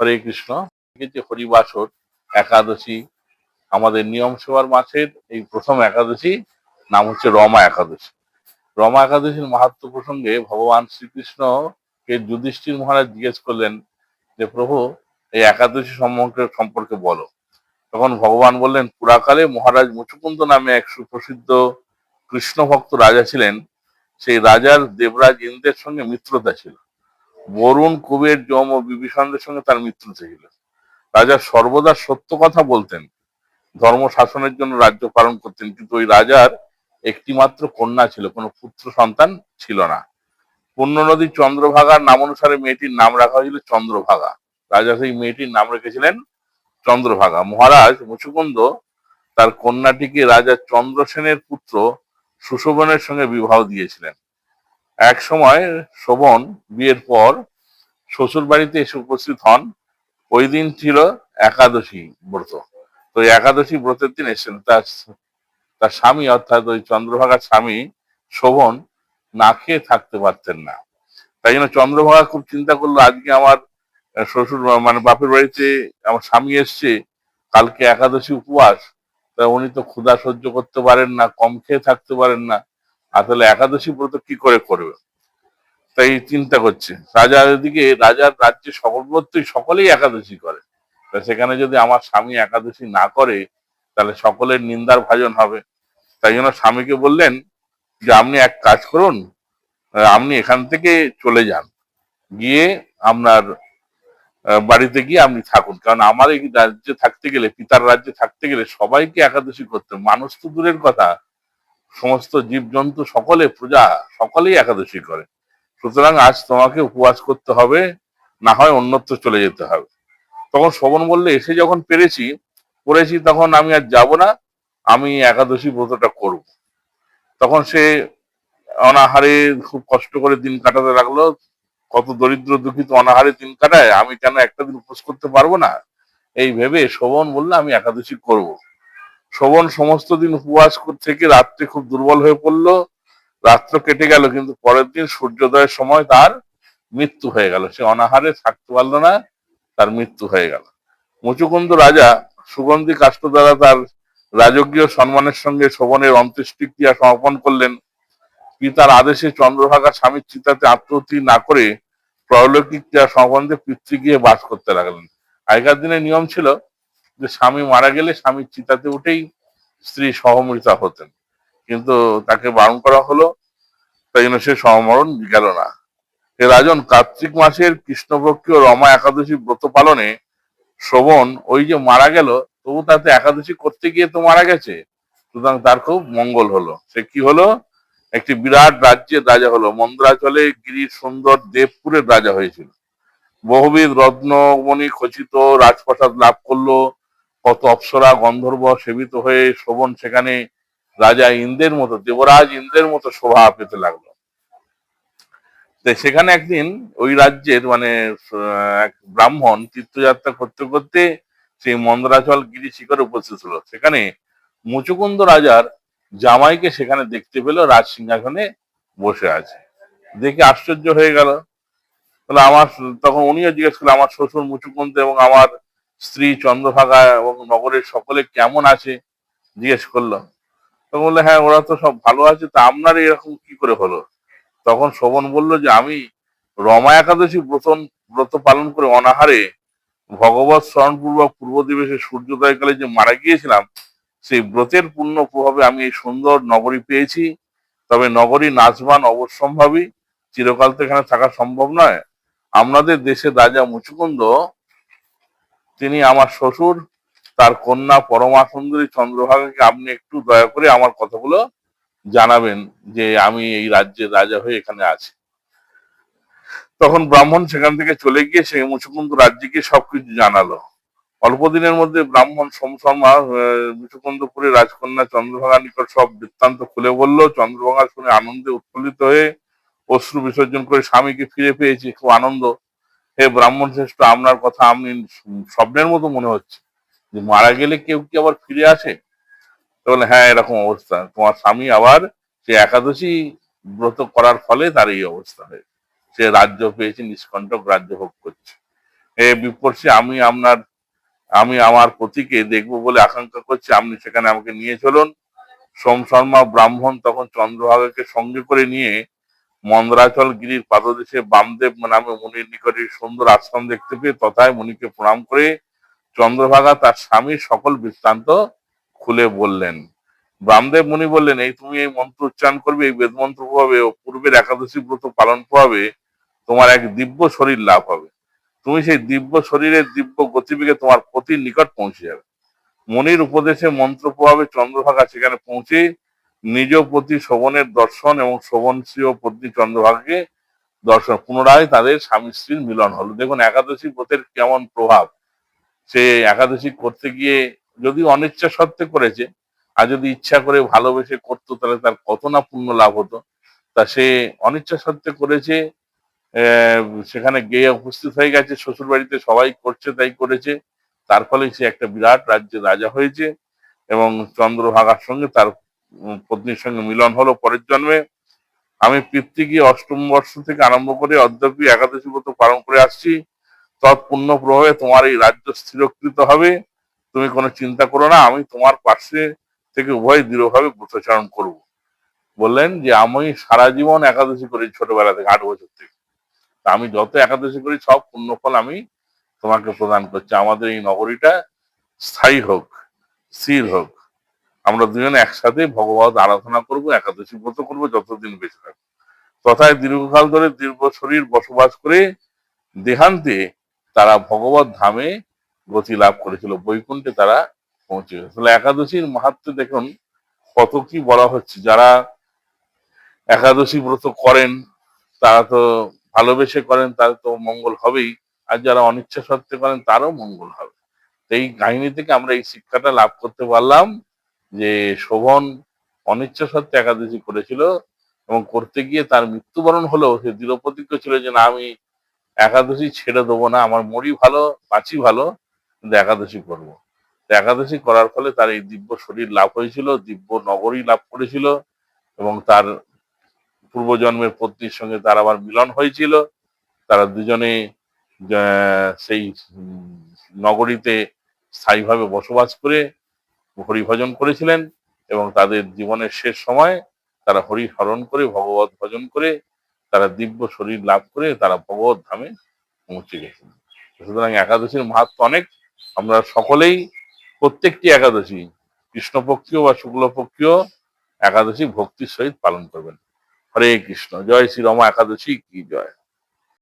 হরে কৃষ্ণ। যে হরিবাসর একাদশী। আমাদের নিয়ম সেবার মাসের এই প্রথম একাদশী নাম হচ্ছে রমা একাদশী। রমা একাদশীর মাহাত্ম প্রসঙ্গে ভগবান শ্রীকৃষ্ণ কে যুধিষ্ঠির মহারাজ জিজ্ঞেস করলেন যে, প্রভু, এই একাদশী সম্পর্কে সম্পর্কে বলো। তখন ভগবান বললেন, পুরাকালে মহারাজ মুচুকুন্দ নামে এক সুপ্রসিদ্ধ কৃষ্ণ ভক্ত রাজা ছিলেন। সেই রাজার দেবরাজ ইন্দ্রের সঙ্গে মিত্রতা ছিল। বরুণ, কুবের, যম ও বিভীষণদের সঙ্গে তার মিত্রতা ছিল রাজা সর্বদা সত্য কথা বলতেন। ধর্ম শাসনের জন্য রাজ্য পালন করতেন, কিন্তু ওই রাজার একটি মাত্র কন্যা ছিল, কোনো পুত্র সন্তান ছিল না। পূর্ণ নদী চন্দ্রভাগার নাম অনুসারে মেয়েটির নাম রাখা হয়েছিল চন্দ্রভাগা। রাজা সেই মেয়েটির নাম রেখেছিলেন চন্দ্রভাগা। মহারাজ মুচুকুন্দ তার কন্যাটিকে রাজা চন্দ্রসেনের পুত্র সুশোভনের সঙ্গে বিবাহ দিয়েছিলেন। এক সময় শোভন বিয়ের পর শ্বশুর বাড়িতে এসে উপস্থিত হন। ওই দিন ছিল একাদশী ব্রত। তো একাদশী ব্রতের দিন এসেছেন তার তার স্বামী অর্থাৎ ওই চন্দ্রভাগার স্বামী শোভন না খেয়ে থাকতে পারতেন না। তাই জন্য চন্দ্রভাগা খুব চিন্তা করল, আজকে আমার শ্বশুর মানে বাপের বাড়িতে আমার স্বামী এসছে, কালকে একাদশী উপবাস, তা উনি তো ক্ষুধা সহ্য করতে পারেন না, কম খেয়ে থাকতে পারেন না। আর তাহলে একাদশী ব্রত কি করে করবে? তাই চিন্তা করছে। রাজার দিকে রাজার রাজ্যে সকলবর্তই সকলেই একাদশী করে। তা সেখানে যদি আমার স্বামী একাদশী না করে, তাহলে সকলের নিন্দার ভাজন হবে। তাই জন্য স্বামীকে বললেন যে, আপনি এক কাজ করুন, আপনি এখান থেকে চলে যান। গিয়ে আপনার বাড়িতে গিয়ে আপনি থাকুন। কারণ আমার এই রাজ্যে থাকতে গেলে, পিতার রাজ্যে থাকতে গেলে সবাইকে একাদশী করতে। মানুষ তো দূরের কথা। সমস্ত জীবজন্তু সকলে পূজা, সকলেই একাদশী করে। সুতরাং আজ তোমাকে উপবাস করতে হবে, না হয় অন্যত্র চলে যেতে হবে। তখন শোভন বললে, এসে যখন পেরেছি, করেছি তখন আমি আর যাব না, আমি একাদশী ব্রতটা করব। তখন সে অনাহারে খুব কষ্ট করে দিন কাটাতে লাগল। কত দরিদ্র দুঃখিত অনাহারে দিন কাটায়, আমি কেন একটা দিন উপোস করতে পারব না? এই ভেবে শোভন বলল, আমি একাদশী করব। শোভন সমস্ত দিন উপবাস থেকে রাত্রে খুব দুর্বল হয়ে পড়ল। রাত্র কেটে গেল, কিন্তু পরের দিন সূর্যোদয়ের সময় তার মৃত্যু হয়ে গেল। সে অনাহারে থাকতে পারল না, তার মৃত্যু হয়ে গেল। মুচুকুন্দ রাজা সুগন্ধি কাষ্ঠ দ্বারা তার রাজকীয় সম্মানের সঙ্গে শোভনের অন্ত্যেষ্টিক্রিয়া সমাপন করলেন। পিতার আদেশে চন্দ্রভাগা স্বামীর চিতাতে আত্মহত্যা না করে প্রলৌকিক ক্রিয়া সম্বন্ধে গিয়ে বাস করতে লাগলেন। আগেকার দিনে নিয়ম ছিল যে স্বামী মারা গেলে স্বামীর চিতাতে উঠেই স্ত্রী সহমৃতা হতেন। কিন্তু তাকে বারণ করা হলো, তাই জন্য সে সহমরণ গেল না। রাজন কার্তিক মাসের কৃষ্ণপক্ষীয় রমা একাদশী ব্রত পালনে শোভন ওই যে মারা গেল, তবু তাতে একাদশী করতে গিয়ে তো মারা গেছে। সুতরাং তার খুব মঙ্গল হলো। সে কি হলো? একটি বিরাট রাজ্যের রাজা হলো। মন্দ্রাচলে গিরির সুন্দর দেবপুরের রাজা হয়েছিল। বহুবিধ রত্নমণি খচিত রাজপ্রাসাদ লাভ করল। কত অপ্সরা গন্ধর্ব সেবিত হয়ে শোভন সেখানে রাজা ইন্দ্রের মতো, দেবরাজ ইন্দ্রের মতো শোভা পেতে লাগল। সেখানে একদিন ওই রাজ্যের মানে এক ব্রাহ্মণ তীর্থযাত্রা করতে করতে সেই মন্দ্রাচল গিরি শিখরে উপস্থিত হলো। সেখানে মুচুকুন্দ রাজার জামাইকে সেখানে দেখতে পেল, রাজ সিংহাসনে বসে আছে। দেখে আশ্চর্য হয়ে গেল। তাহলে আমার, তখন উনিও জিজ্ঞেস করল আমার শ্বশুর মুচুকুন্দ এবং আমার স্ত্রী চন্দ্রভাগা এবং নগরের সকলে কেমন আছে? জিজ্ঞেস করল। তখন বলল হ্যাঁ ওরা তো সব ভালো আছে, তা আপনার এরকম কি করে হলো? তখন শোভন বলল যে, আমি রমা একাদশী ব্রত ব্রত পালন করে অনাহারে ভগবত স্মরণপূর্বক পূর্ব দিবসে সূর্যোদয়কালে যে মারা গিয়েছিলাম, সেই ব্রতের পূর্ণ প্রভাবে আমি এই সুন্দর নগরী পেয়েছি। তবে নগরী নাচবান অবশ্যম্ভাবী, চিরকাল তো এখানে থাকা সম্ভব নয়। আমাদের দেশের রাজা মুচুকুন্দ তিনি আমার শ্বশুর, তার কন্যা পরমা সুন্দরী চন্দ্রভাগাকে আপনি একটু দয়া করে আমার কথাগুলো জানাবেন যে আমি এই রাজ্যের রাজা হয়ে এখানে আছি। তখন ব্রাহ্মণ সেখান থেকে চলে গিয়ে সে মুচুকুন্দ রাজ্যকে সবকিছু জানালো। অল্প দিনের মধ্যে ব্রাহ্মণ সোম শর্মা রাজকন্যা চন্দ্রভাগা নিকট সব বৃত্তান্ত খুলে বলল, চন্দ্রভাগা শুনে আনন্দে উৎফুল্লিত হয়ে অশ্রু বিসর্জন করে স্বামীকে ফিরে পেয়েছি। খুব আনন্দ। হে ব্রাহ্মণ শ্রেষ্ঠ, আপনার কথা আমি স্বপ্নের মতো মনে হচ্ছে। যে মারা গেলে কেউ কি আবার ফিরে আসে? বলে হ্যাঁ এরকম অবস্থা। তোমার স্বামী আবার সে একাদশী ব্রত করার ফলে তার এই অবস্থা হয়েছে সে রাজ্য পেয়েছে, নিষ্কণ্টক রাজ্য ভোগ করছে। এ বিপর্ষে আমি আপনার, আমি আমার পতিকে দেখব বলে আকাঙ্ক্ষা করছি। আপনি সেখানে আমাকে নিয়ে চলুন। সোম শর্মা ব্রাহ্মণ তখন চন্দ্রভাগাকে সঙ্গে করে নিয়ে মন্দ্রাচল গিরির পাদদেশে বামদেব নামে মুনির নিকটে সুন্দর আশ্রম দেখতে পেয়ে তথায় মুনিকে প্রণাম করে চন্দ্রভাগা তার স্বামীর সকল বৃত্তান্ত খুলে বললেন। বামদেব মুনি বললেন, এই তুমি এই মন্ত্র উচ্চারণ করবে, এই বেদ মন্ত্র প্রভাবে ও পূর্বের একাদশী ব্রত পালন প্রভাবে তোমার এক দিব্য শরীর লাভ হবে। তুমি সেই দিব্য শরীরের দিব্য গতিবেগে তোমার পতির নিকট পৌঁছে যাবে। মনির উপদেশে মন্ত্র প্রভাবে চন্দ্রভাগা সেখানে পৌঁছে নিজ প্রতি শোভনের দর্শন এবং শোভনশ্রী ও পত্নী চন্দ্রভাগাকে দর্শন, পুনরায় তাদের স্বামী স্ত্রীর মিলন হলো। দেখুন, একাদশী ব্রতের কেমন প্রভাব। সে একাদশী করতে গিয়ে যদি অনিচ্ছা সত্ত্বে করেছে, আর যদি ইচ্ছা করে ভালোবেসে করতো, তাহলে তার কত না পুণ্য লাভ হতো। তা সে অনিচ্ছা সত্ত্বে করেছে সেখানে গিয়ে উপস্থিত হয়ে গেছে শ্বশুর বাড়িতে সবাই করছে, তাই করেছে। তার ফলে সে একটা বিরাট রাজ্যের রাজা হয়েছে এবং চন্দ্রভাগার সঙ্গে তার পত্নীর সঙ্গে মিলন হলো, পরের জন্মে আমি পিতৃকি অষ্টম বর্ষ থেকে আরম্ভ করে অদ্যাপি একাদশী ব্রত পালন করে আসছি। তৎপুণ্য প্রভাবে তোমার এই রাজ্য স্থিরকৃত হবে। তুমি কোনো চিন্তা করো না, আমি তোমার পাশে থেকে উভয় দৃঢ়ভাবে ব্রতচারণ করব। বললেন যে, আমি সারা জীবন একাদশী করি ছোটবেলা থেকে, আট বছর থেকে। আমি যত একাদশী করি, সব পুণ্যফল আমি তোমাকে প্রদান করছি। আমাদের এই নগরীটা স্থায়ী হোক, স্থির হোক। আমরা দুজনে একসাথে ভগবত আরাধনা করব, একাদশী ব্রত করব, যতদিন বেঁচে থাকব। তথায় দীর্ঘকাল ধরে দীর্ঘ শরীর বসবাস করে দেহান্তে তারা ভগবত ধামে গতি লাভ করেছিল, বৈকুণ্ঠে তারা পৌঁছে তাহলে একাদশীর মাহাত্ম দেখুন, কত কি বলা হচ্ছে। যারা একাদশী ব্রত করেন, তারা তো ভালোবেসে করেন, তার তো মঙ্গল হবেই। আর যারা অনিচ্ছা সত্ত্বে করেন, তারও মঙ্গল হবে। এই কাহিনী থেকে আমরা এই শিক্ষাটা লাভ করতে পারলাম। যে শোভন অনিচ্ছা সত্ত্বে একাদশী করেছিল এবং করতে গিয়ে তার মৃত্যুবরণ হলেও সে দৃঢ়প্রতিজ্ঞ ছিল যে, না, আমি একাদশী ছেড়ে দেবো না, আমার মরি ভালো বাঁচি ভালো, কিন্তু একাদশী করব। একাদশী করার ফলে তার এই দিব্য শরীর লাভ হয়েছিল, দিব্য নগরী লাভ করেছিল এবং তার পূর্বজন্মের পত্নীর সঙ্গে তার আবার মিলন হয়েছিল। তারা দুজনে সেই নগরীতে স্থায়ীভাবে বসবাস করে হরিভজন করেছিলেন এবং তাদের জীবনের শেষ সময় তারা হরি হরণ করে ভগবত ভজন করে তারা দিব্য শরীর লাভ করে তারা ভগবত ধামে পৌঁছে গেছেন। সুতরাং একাদশীর মাহাত্ম অনেক। আমরা সকলেই প্রত্যেকটি একাদশী, কৃষ্ণপক্ষীয় বা শুক্লপক্ষীয় একাদশী ভক্তির সহিত পালন করবেন। হরে কৃষ্ণ। জয় শ্রী রমা একাদশী কি জয়?